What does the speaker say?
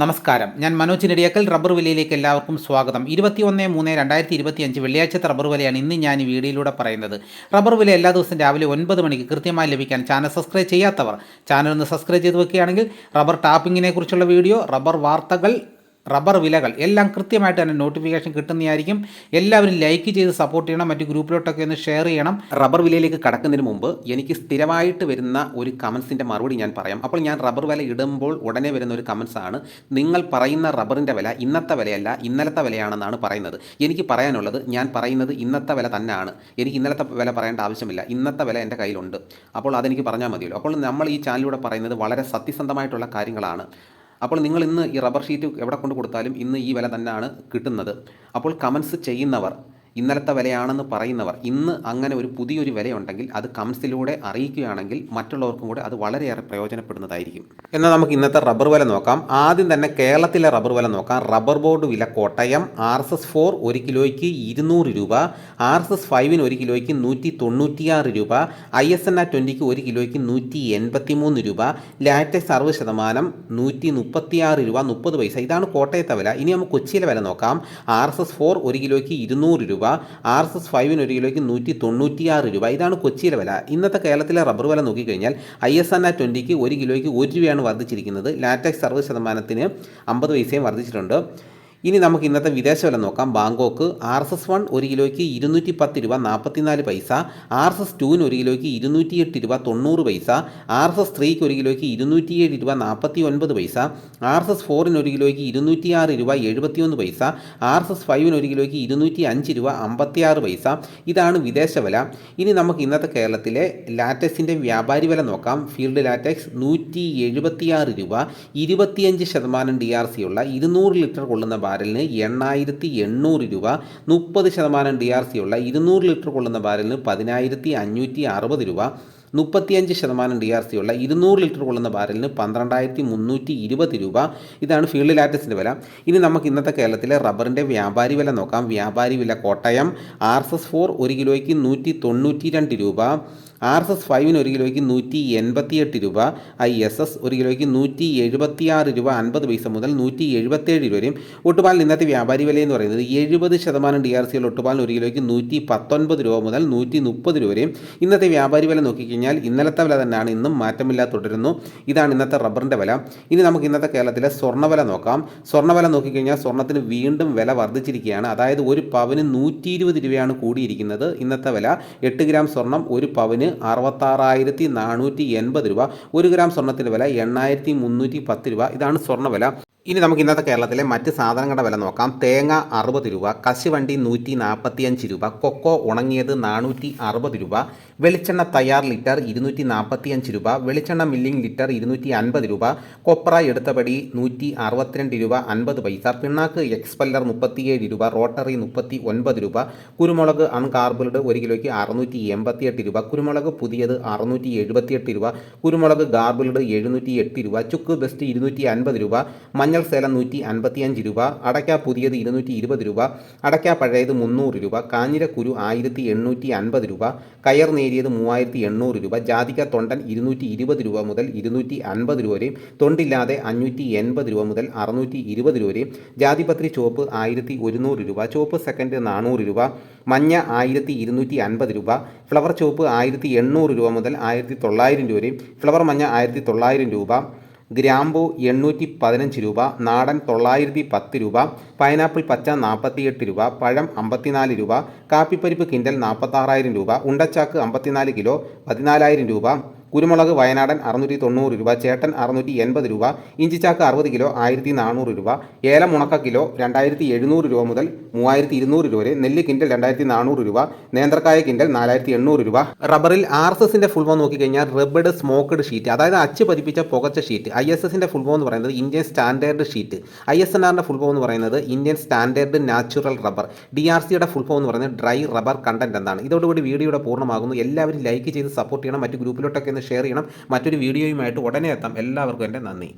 നമസ്കാരം. ഞാൻ മനോജ് നെടിയക്കൽ റബ്ബർ വിലയിലേക്ക് എല്ലാവർക്കും സ്വാഗതം. ഇരുപത്തിയൊന്ന് മൂന്ന് രണ്ടായിരത്തി ഇരുപത്തി അഞ്ച് വെള്ളിയാഴ്ചത്തെ റബ്ബർ വിലയാണ് ഇന്ന് ഞാൻ ഈ വീഡിയോയിലൂടെ പറയുന്നത്. റബ്ബർ വില എല്ലാ ദിവസവും രാവിലെ ഒൻപത് മണിക്ക് കൃത്യമായി ലഭിക്കാൻ ചാനൽ സബ്സ്ക്രൈബ് ചെയ്യാത്തവർ ചാനൽ ഒന്ന് സബ്സ്ക്രൈബ് ചെയ്ത് വെക്കുകയാണെങ്കിൽ റബ്ബർ ടാപ്പിങ്ങിനെ കുറിച്ചുള്ള വീഡിയോ റബ്ബർ വാർത്തകൾ റബ്ബർ വിലകൾ എല്ലാം കൃത്യമായിട്ട് തന്നെ നോട്ടിഫിക്കേഷൻ കിട്ടുന്നതായിരിക്കും. എല്ലാവരും ലൈക്ക് ചെയ്ത് സപ്പോർട്ട് ചെയ്യണം. മറ്റു ഗ്രൂപ്പിലോട്ടൊക്കെ ഒന്ന് ഷെയർ ചെയ്യണം. റബ്ബർ വിലയിലേക്ക് കടക്കുന്നതിന് മുമ്പ് എനിക്ക് സ്ഥിരമായിട്ട് വരുന്ന ഒരു കമൻസിന്റെ മറുപടി ഞാൻ പറയാം. അപ്പോൾ ഞാൻ റബ്ബർ വില ഇടുമ്പോൾ ഉടനെ വരുന്ന ഒരു കമൻസ് ആണ്. നിങ്ങൾ പറയുന്ന റബ്ബറിന്റെ വില ഇന്നത്തെ വിലയല്ല ഇന്നലത്തെ വിലയാണെന്നാണ് പറയുന്നത്. എനിക്ക് പറയാനുള്ളത് ഞാൻ പറയുന്നത് ഇന്നത്തെ വില തന്നെയാണ്. എനിക്ക് ഇന്നലത്തെ വില പറയേണ്ട ആവശ്യമില്ല. ഇന്നത്തെ വില എന്റെ കയ്യിലുണ്ട്. അപ്പോൾ അതെനിക്ക് പറഞ്ഞാൽ മതിയല്ലോ. അപ്പോൾ നമ്മൾ ഈ ചാനലിലൂടെ പറയുന്നത് വളരെ സത്യസന്ധമായിട്ടുള്ള കാര്യങ്ങളാണ്. അപ്പോൾ നിങ്ങൾ ഇന്ന് ഈ റബ്ബർ ഷീറ്റ് എവിടെ കൊണ്ട് കൊടുത്താലും ഇന്ന് ഈ വില തന്നെയാണ് കിട്ടുന്നത്. അപ്പോൾ കമൻസ് ചെയ്യുന്നവർ ഇന്നലത്തെ വിലയാണെന്ന് പറയുന്നവർ ഇന്ന് അങ്ങനെ ഒരു പുതിയൊരു വിലയുണ്ടെങ്കിൽ അത് കംസിലൂടെ അറിയിക്കുകയാണെങ്കിൽ മറ്റുള്ളവർക്കും കൂടെ അത് വളരെയേറെ പ്രയോജനപ്പെടുന്നതായിരിക്കും. എന്നാൽ നമുക്ക് ഇന്നത്തെ റബ്ബർ വില നോക്കാം. ആദ്യം തന്നെ കേരളത്തിലെ റബ്ബർ വില നോക്കാം. റബ്ബർ ബോർഡ് വില Kottayam R S S four ഒരു കിലോയ്ക്ക് ഇരുന്നൂറ് രൂപ ആർ എസ് എസ് ഫൈവിന് ഒരു കിലോയ്ക്ക് നൂറ്റി തൊണ്ണൂറ്റിയാറ് രൂപ ഐ എസ് എൻ ആ ട്വന്റിക്ക് ഒരു കിലോയ്ക്ക് നൂറ്റി എൺപത്തി മൂന്ന് രൂപ ലാറ്റക്സ് അറുപത് ശതമാനം നൂറ്റി മുപ്പത്തിയാറ് രൂപ മുപ്പത് പൈസ. ഇതാണ് കോട്ടയത്തെ വില. ഇനി നമുക്ക് കൊച്ചിയിലെ വില നോക്കാം. ആർ എസ് എസ് ഫോർ ഒരു കിലോയ്ക്ക് ഇരുന്നൂറ് രൂപ ആർ എസ് എസ് ഫൈവിന് ഒരു കിലോയ്ക്ക് നൂറ്റി തൊണ്ണൂറ്റിയാറ് രൂപ. ഇതാണ് കൊച്ചിയിലെ വില. ഇന്നത്തെ കേരളത്തിലെ റബ്ബർ വില നോക്കിക്കഴിഞ്ഞാൽ ഐ എസ് എൻ ആ ട്വന്റിക്ക് ഒരു കിലോയ്ക്ക് ഒരു രൂപയാണ് വർദ്ധിച്ചിരിക്കുന്നത്. ലാറ്റക്സ് സർവ ശതമാനത്തിന് അമ്പത് പൈസയും വർദ്ധിച്ചിട്ടുണ്ട്. ഇനി നമുക്ക് ഇന്നത്തെ വിദേശ വില നോക്കാം. Bangkok R S S one ഒരു കിലോയ്ക്ക് ഇരുന്നൂറ്റി പത്ത് രൂപ നാൽപ്പത്തിനാല് പൈസ ആർ എസ് എസ് ടുവിന് ഒരു കിലോയ്ക്ക് ഇരുന്നൂറ്റി എട്ട് രൂപ തൊണ്ണൂറ് പൈസ ആർ എസ് എസ് ത്രീക്ക് ഒരു കിലോയ്ക്ക് ഇരുന്നൂറ്റിയേഴ് രൂപ നാൽപ്പത്തി ഒൻപത് പൈസ ആർ എസ് എസ് ഫോറിന് ഒരു കിലോയ്ക്ക് ഇരുന്നൂറ്റിയാറ് രൂപ എഴുപത്തിയൊന്ന് പൈസ ആർ എസ് എസ് ഫൈവിന് ഒരു കിലോയ്ക്ക് ഇരുന്നൂറ്റി അഞ്ച് രൂപ അമ്പത്തിയാറ് പൈസ. ഇതാണ് വിദേശ വില. ഇനി നമുക്ക് ഇന്നത്തെ കേരളത്തിലെ ലാറ്റക്സിന്റെ വ്യാപാരി വില നോക്കാം. ഫീൽഡ് ലാറ്റക്സ് നൂറ്റി എഴുപത്തിയാറ് രൂപ ഇരുപത്തിയഞ്ച് ശതമാനം ഡി ആർ സി ഉള്ള ഇരുന്നൂറ് ലിറ്റർ കൊള്ളുന്ന ബാരലിന് എണ്ണായിരത്തി എണ്ണൂറ് രൂപ മുപ്പത് ശതമാനം ഡി ആർ സി ഉള്ള ഇരുന്നൂറ് ലിറ്റർ കൊള്ളുന്ന ബാരലിന് പതിനായിരത്തി അഞ്ഞൂറ്റി അറുപത് രൂപ മുപ്പത്തിയഞ്ച് ശതമാനം ഡി ആർ സി ഉള്ള ഇരുന്നൂറ് ലിറ്റർ കൊള്ളുന്ന ബാരലിന് പന്ത്രണ്ടായിരത്തി മുന്നൂറ്റി ഇരുപത് രൂപ. ഇതാണ് ഫീൽഡ് ലാറ്റസിന്റെ വില. ഇനി നമുക്ക് ഇന്നത്തെ കേരളത്തിലെ റബ്ബറിന്റെ വ്യാപാരി വില നോക്കാം. വ്യാപാരി വില Kottayam R S S four ഒരു കിലോയ്ക്ക് നൂറ്റി തൊണ്ണൂറ്റി രണ്ട് രൂപ. ആർ എസ് എസ് ഫൈവിന് ഒരു കിലോയ്ക്ക് നൂറ്റി എൺപത്തിയെട്ട് രൂപ ഐ എസ് എസ് ഒരു കിലോയ്ക്ക് നൂറ്റി എഴുപത്തിയാറ് രൂപ അൻപത് പൈസ മുതൽ നൂറ്റി എഴുപത്തേഴ് രൂപ വരെയും. ഒട്ടുപാലിന് ഇന്നത്തെ വ്യാപാരി വില എന്ന് പറയുന്നത് എഴുപത് ശതമാനം ഡി ആർ സിയിൽ ഒട്ടുപാലിന് ഒരു കിലോയ്ക്ക് നൂറ്റി പത്തൊൻപത് രൂപ മുതൽ നൂറ്റി മുപ്പത് രൂപ വരെയും. ഇന്നത്തെ വ്യാപാരി വില നോക്കിക്കഴിഞ്ഞാൽ ഇന്നലത്തെ വില തന്നെയാണ് ഇന്നും മാറ്റമില്ലാതെ തുടരുന്നു. ഇതാണ് ഇന്നത്തെ റബ്ബറിന്റെ വില. ഇനി നമുക്ക് ഇന്നത്തെ കേരളത്തിലെ സ്വർണവില നോക്കാം. സ്വർണവില നോക്കിക്കഴിഞ്ഞാൽ സ്വർണത്തിന് വീണ്ടും വില വർദ്ധിച്ചിരിക്കുകയാണ്. അതായത് ഒരു പവന് നൂറ്റി ഇരുപത് രൂപയാണ് കൂടിയിരിക്കുന്നത് ഇന്നത്തെ വില. എട്ട് ഗ്രാം സ്വർണം ഒരു പവന് അറുപത്താറായിരത്തി നാനൂറ്റി എൺപത് രൂപ ഒരു ഗ്രാം സ്വർണത്തിന്റെ വില എണ്ണായിരത്തി മുന്നൂറ്റി പത്ത് രൂപ. ഇതാണ് സ്വർണവില ഇനി നമുക്ക് ഇന്നത്തെ കേരളത്തിലെ മറ്റ് സാധനങ്ങളുടെ വില നോക്കാം. തേങ്ങ അറുപത് രൂപ കശുവണ്ടി നൂറ്റി നാൽപ്പത്തിയഞ്ച് രൂപ കൊക്കോ ഉണങ്ങിയത് നാനൂറ്റി അറുപത് രൂപ വെളിച്ചെണ്ണ തയ്യാർ ലിറ്റർ ഇരുന്നൂറ്റി നാൽപ്പത്തിയഞ്ച് രൂപ വെളിച്ചെണ്ണ മില്ലിംഗ് ലിറ്റർ ഇരുന്നൂറ്റി അൻപത് രൂപ കൊപ്ര എടുത്തപടി നൂറ്റി അറുപത്തിരണ്ട് രൂപ അൻപത് പൈസ പിണ്ണാക്ക് എക്സ്പെല്ലർ മുപ്പത്തിയേഴ് രൂപ റോട്ടറി മുപ്പത്തി ഒൻപത് രൂപ കുരുമുളക് അൺകാർബിൾഡ് ഒരു കിലോയ്ക്ക് അറുന്നൂറ്റി എൺപത്തിയെട്ട് രൂപ കുരുമുളക് പുതിയത് അറുന്നൂറ്റി എഴുപത്തിയെട്ട് രൂപ കുരുമുളക് ഗാർബിൾഡ് എഴുന്നൂറ്റി എട്ട് രൂപ ചുക്ക് ബെസ്റ്റ് ഇരുന്നൂറ്റി അൻപത് രൂപ മഞ്ഞൾ സേലം നൂറ്റി അൻപത്തിയഞ്ച് രൂപ അടയ്ക്ക പുതിയത് ഇരുന്നൂറ്റി ഇരുപത് രൂപ അടയ്ക്ക പഴയത് മുന്നൂറ് രൂപ കാഞ്ഞിരക്കുരു ആയിരത്തി എണ്ണൂറ്റി അൻപത് രൂപ കയർ നേരിയത് മൂവായിരത്തി എണ്ണൂറ് രൂപ ജാതിക തൊണ്ടൻ ഇരുന്നൂറ്റി ഇരുപത് രൂപ മുതൽ ഇരുന്നൂറ്റി അൻപത് രൂപ വരെയും തൊണ്ടില്ലാതെ അഞ്ഞൂറ്റി എൺപത് രൂപ മുതൽ അറുന്നൂറ്റി ഇരുപത് രൂപ വരെയും ജാതിപത്രി ചുവപ്പ് ആയിരത്തി ഒരുന്നൂറ് രൂപ ചുവപ്പ് സെക്കൻഡ് നാനൂറ് രൂപ മഞ്ഞ ആയിരത്തി ഇരുന്നൂറ്റി അൻപത് രൂപ ഫ്ലവർ ചുവപ്പ് ആയിരത്തി എണ്ണൂറ് രൂപ മുതൽ ആയിരത്തി തൊള്ളായിരം രൂപ വരെയും ഫ്ലവർ മഞ്ഞ ആയിരത്തി തൊള്ളായിരം രൂപ ഗ്രാമ്പു എണ്ണൂറ്റി പതിനഞ്ച് രൂപ നാടൻ തൊള്ളായിരത്തി പത്ത് രൂപ പൈനാപ്പിൾ പച്ച നാൽപ്പത്തിയെട്ട് രൂപ പഴം അമ്പത്തിനാല് രൂപ കാപ്പിപ്പരിപ്പ് കിൻഡൽ നാൽപ്പത്താറായിരം രൂപ ഉണ്ടച്ചാക്ക് അമ്പത്തിനാല് കിലോ പതിനാലായിരം രൂപ കുരുമുളക് വയനാടൻ അറുന്നൂറ്റി തൊണ്ണൂറ് രൂപ ചേട്ടൻ അറുന്നൂറ്റി എൺപത് രൂപ ഇഞ്ചിച്ചാക്ക് അറുപത് കിലോ ആയിരത്തി നാനൂറ് രൂപ ഏലം ഉണക്ക കിലോ രണ്ടായിരത്തി എഴുന്നൂറ് രൂപ മുതൽ മൂവായിരത്തി ഇരുന്നൂറ് രൂപ വരെ നെല്ല് കിൻഡൽ രണ്ടായിരത്തി നാനൂറ് രൂപ നേന്ത്രക്കായ കിൻഡൽ നാലായിരത്തി എണ്ണൂറ് രൂപ. റബ്ബറിൽ ആർ എസ് എസിന്റെ ഫുൾ ഫോം നോക്കിക്കഴിഞ്ഞാൽ റബ്ബഡ് സ്മോക്ക്ഡ് ഷീറ്റ് അതായത് അച്ച് പതിപ്പിച്ച പുകച്ച ഷീറ്റ് ഐ എസ് എസിന്റെ ഫുൾ ഫോം എന്ന് പറയുന്നത് Indian standard sheet. I S N ആറിന്റെ ഫുൾ ഫോം എന്ന് പറയുന്നത് Indian standard natural rubber. D R സിയുടെ ഫുൾ ഫോം എന്ന് പറയുന്നത് ഡ്രൈ റബ്ബർ കണ്ടന്റ് എന്നാണ്. ഇതോടുകൂടി വീഡിയോയുടെ പൂർണമാകുന്നു. എല്ലാവരും ലൈക്ക് ചെയ്ത് സപ്പോർട്ട് ചെയ്യണം. മറ്റ് ഗ്രൂപ്പിലോട്ടൊക്കെ ഷെയർ ചെയ്യണം. മറ്റൊരു വീഡിയോയുമായിട്ട് ഉടനെ എത്താം. എല്ലാവർക്കും എന്റെ നന്ദി.